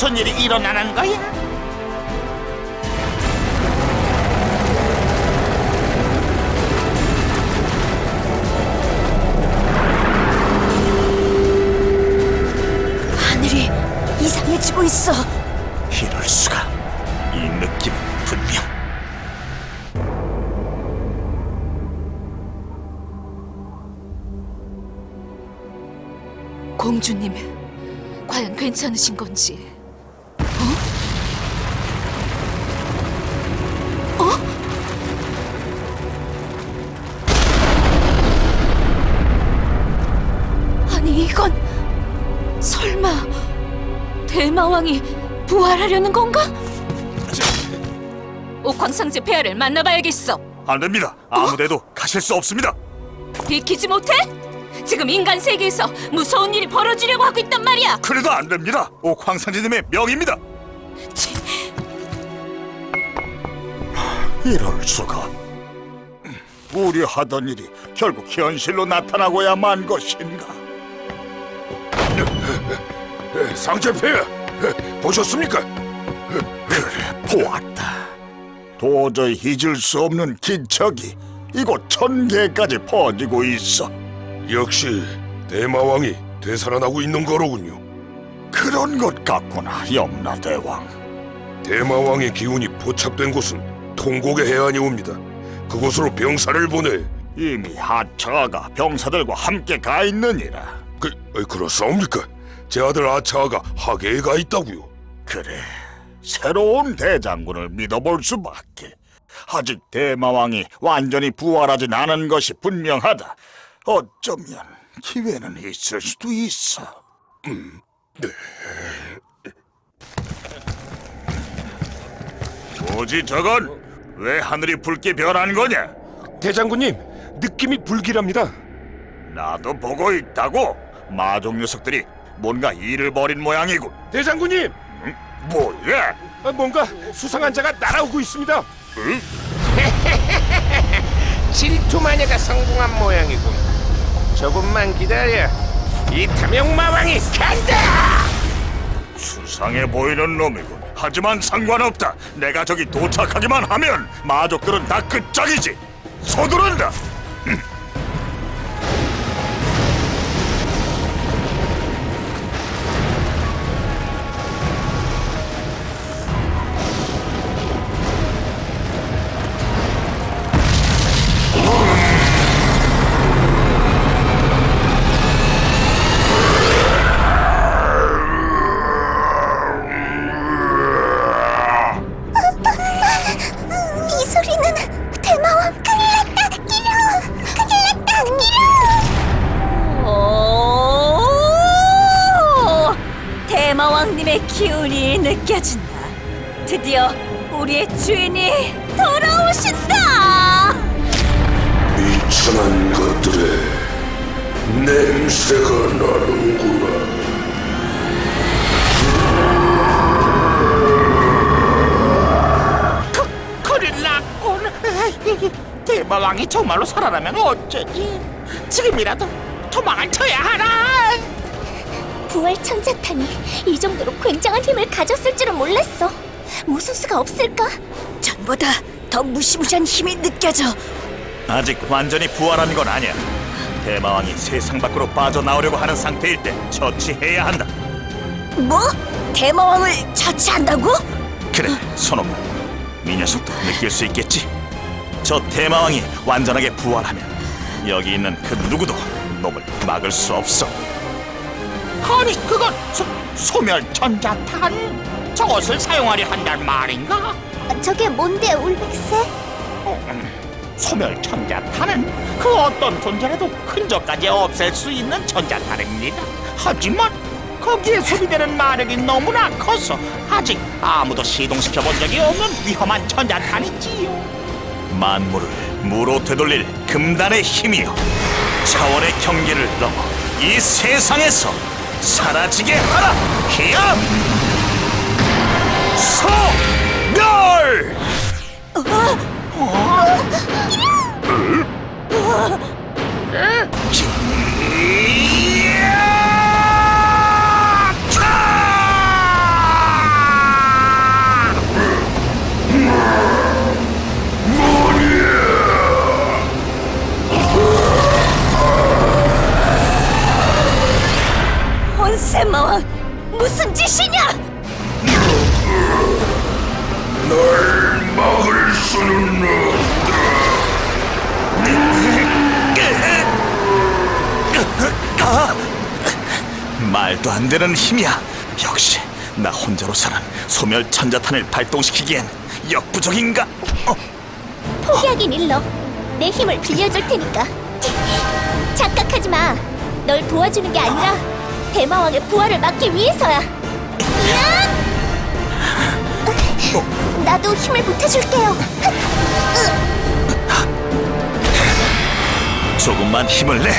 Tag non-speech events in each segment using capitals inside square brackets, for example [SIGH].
무슨 일이 일어나는 거야? 하늘이 이상해지고 있어. 이럴 수가. 이 느낌은 분명. 공주님, 과연 괜찮으신 건지. 마왕이 부활하려는 건가? 옥황상제 폐하를 만나봐야겠어. 안 됩니다. 아무데도 가실 수 없습니다. 비키지 못해? 지금 인간 세계에서 무서운 일이 벌어지려고 하고 있단 말이야. 그래도 안 됩니다. 옥황상제님의 명입니다. 치, 이럴 수가. 우려하던 일이 결국 현실로 나타나고야 만 것인가? [LAUGHS] 상제폐 보셨습니까? 그래, 보았다. 도저히 잊을 수 없는 기척이 이곳 천계까지 퍼지고 있어. 역시 대마왕이 되살아나고 있는 거로군요. 그런 것 같구나, 염라대왕. 대마왕의 기운이 포착된 곳은 통곡의 해안이 옵니다. 그곳으로 병사를 보내. 이미 하차가 병사들과 함께 가 있느니라. 그 어, 그렇사옵니까? 제 아들 아차가 하계에 가 있다고요. 그래, 새로운 대장군을 믿어볼 수밖에. 아직 대마왕이 완전히 부활하진 않은 것이 분명하다. 어쩌면 기회는 있을 수도 있어. 뭐지 저건? 왜 하늘이 붉게 변한 거냐? 대장군님, 느낌이 불길합니다. 나도 보고 있다고. 마족 녀석들이 뭔가 일을 벌인 모양이군. 대장군님, 응? 뭐야? 아, 뭔가 수상한 자가 날아오고 있습니다. 응? [LAUGHS] 질투 마녀가 성공한 모양이군. 조금만 기다려. 이 탐욕 마왕이 간다! 수상해 보이는 놈이군. 하지만 상관없다. 내가 저기 도착하기만 하면 마족들은 다 끝장이지. 서두른다. 냄새가 나는구나. 큰일 났군. 대마왕이 정말로 살아나면 어쩌지? 지금이라도 도망을 쳐야 하나. 부활 천자탄이 이 정도로 굉장한 힘을 가졌을 줄은 몰랐어 무슨 수가 없을까? 전보다 더 무시무시한 힘이 느껴져. 아직 완전히 부활한 건 아니야. 대마왕이 세상 밖으로 빠져나오려고 하는 상태일 때 처치해야 한다. 뭐? 대마왕을 처치한다고? 그래, 손놈. 이 녀석도 느낄 수 있겠지. 저 대마왕이 완전하게 부활하면 여기 있는 그 누구도 놈을 막을 수 없어. 아니, 그건 소, 소멸 전자탄. 저것을 사용하려 한단 말인가? 저게 뭔데 울백새? 소멸전자탄은 그 어떤 존재라도 흔적까지 없앨 수 있는 전자탄입니다. 하지만 거기에 소비되는 마력이 너무나 커서 아직 아무도 시동시켜 본 적이 없는 위험한 전자탄이지요. 만물을 무로 되돌릴 금단의 힘이여 차원의 경계를 넘어 이 세상에서 사라지게 하라 희암 소멸 어? 으? 말도 안 되는 힘이야. 역시 나 혼자로서는 소멸 천자탄을 발동시키기엔 역부족인가? 어, 포기하긴 일러. 내 힘을 빌려줄 테니까. 착각하지 마. 널 도와주는 게 아니라 대마왕의 부활을 막기 위해서야. 으악! 나도 힘을 보태줄게요. 조금만 힘을 내.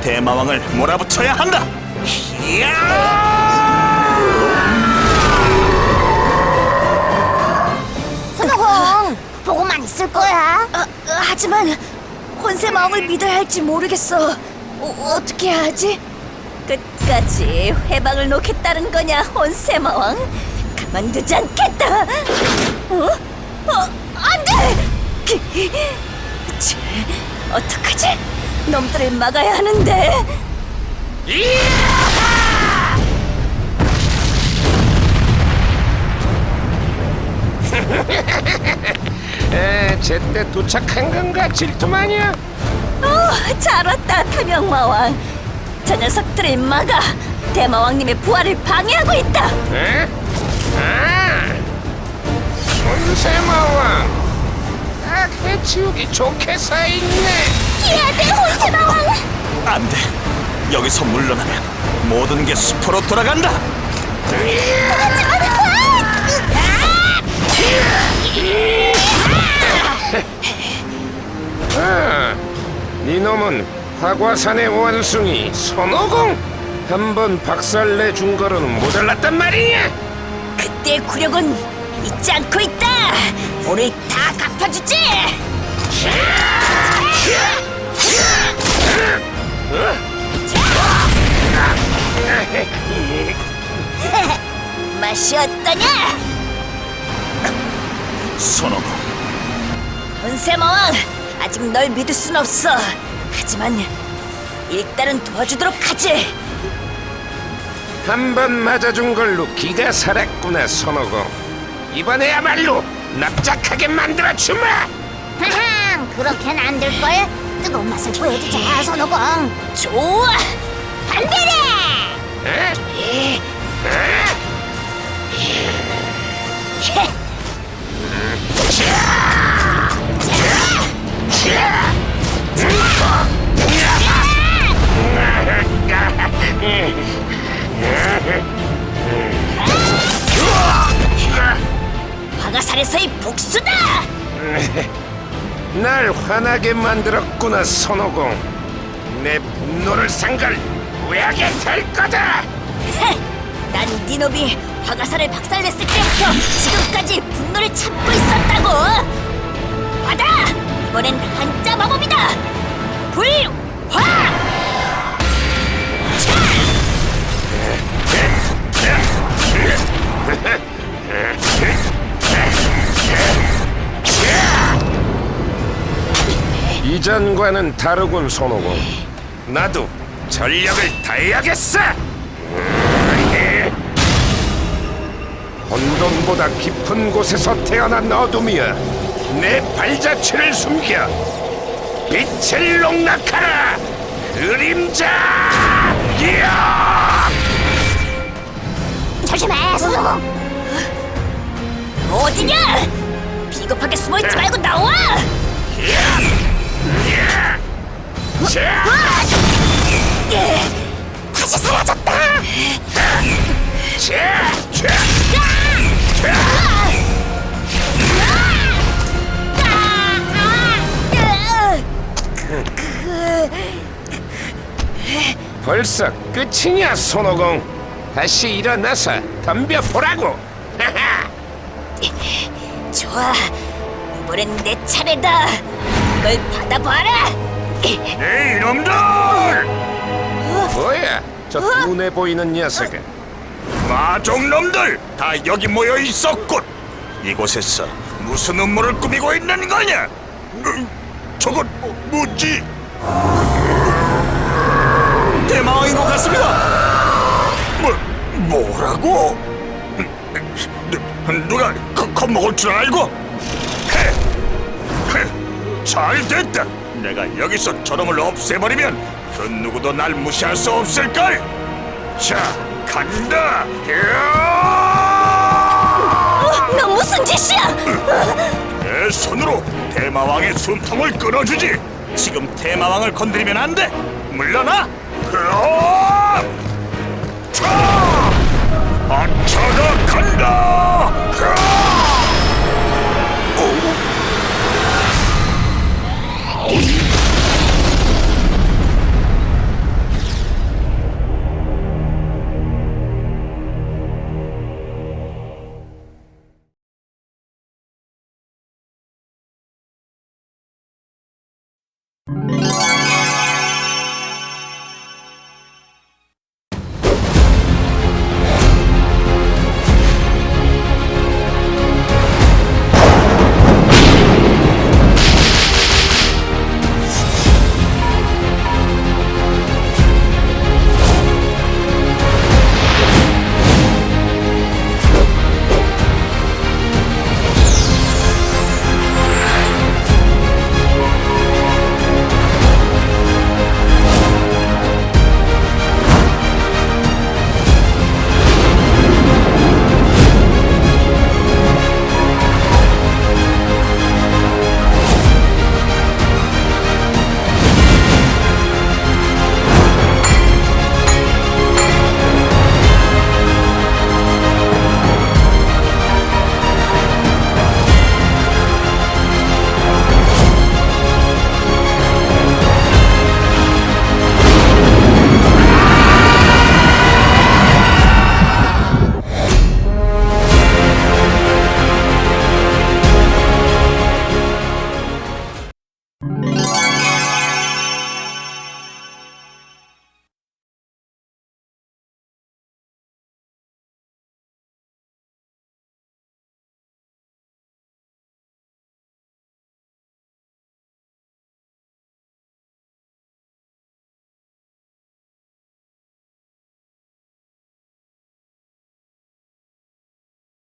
대마왕을 몰아붙여야 한다. 이야! 손오공 보고만 있을 거야. 아, 하지만 혼세 마왕을 믿어야 할지 모르겠어. 어, 어떻게 해야 하지? 끝까지 회방을 놓겠다는 거냐, 혼세 마왕? 가만두지 않겠다. 어? 어, 안 돼! 치, 어떡하지? 놈들을 막아야 하는데. 에, 제때 도착한 건가 질투마냐? 어, 잘 왔다, 탐영마왕. 저 녀석들을 막아 대마왕님의 부활을 방해하고 있다. 에? 아, 손세마왕. 딱 해치우기 좋게. 피해야 돼, 혼세마왕. 안 돼. 여기서 물러나면 모든 게 숲으로 돌아간다. 아, 네 놈은 화과산의 원숭이 손오공. 한 번 박살내 준 거로는 모자랐단 말이냐? 그때의 굴욕은 잊지 않고 있다. 우리 다 갚아주지. 맛이 어떠냐? 손오공, 권세마왕, 아직 널 믿을 순 없어. 하지만 일단은 도와주도록 하지. 한 번 맞아준 걸로 기가 살았구나 손오공. 이번에야말로 납작하게 만들어 주마. 하하, 그렇게는 안될 거야. 뜨거운 맛을 보여주자, 손오공. 좋아. 반대래. 에? 화가살에서의 복수다. [LAUGHS] 날 화나게 만들었구나 손오공. 내 분노를 상갈 후회하게 될 거다. [LAUGHS] 난 니놈이 화가살을 박살냈을 때부터 지금까지 분노를 참고 있었다고. 받아. 이번엔 한자 마법이다. 불화. 이전과는 다르군 손오공. 나도 전력을 다해야겠어. 혼돈보다 깊은 곳에서 태어난 어둠이야. 내 발자취를 숨겨 빛을 농락하라. 그림자. 이야! 조심해, 손오공. 어디냐? 비겁하게 숨어있지 말고 나와! 자! 다시 사라졌다. 자! 자! 벌써 끝이냐 손오공 다시 일어나서 덤벼보라고 [LAUGHS] 좋아, 이번엔 내 차례다. 이걸 받아봐라. [LAUGHS] 네 이놈들! 뭐야 저 눈에 보이는 녀석은 마종놈들 다 여기 모여 있었군. 이곳에서 무슨 음모를 꾸미고 있는 거냐? 으, 저건 뭐, 뭐지? 대마왕인 것 같습니다. 뭐 뭐라고? 누, 누가 그 겁먹을 줄 알고? 헤, 헤, 잘 됐다. 내가 여기서 저놈을 없애버리면 그 누구도 날 무시할 수 없을걸. 자, 간다. 야! 너 무슨 짓이야? 내 손으로 대마왕의 숨통을 끊어주지. 지금 대마왕을 건드리면 안 돼. 물러나. 으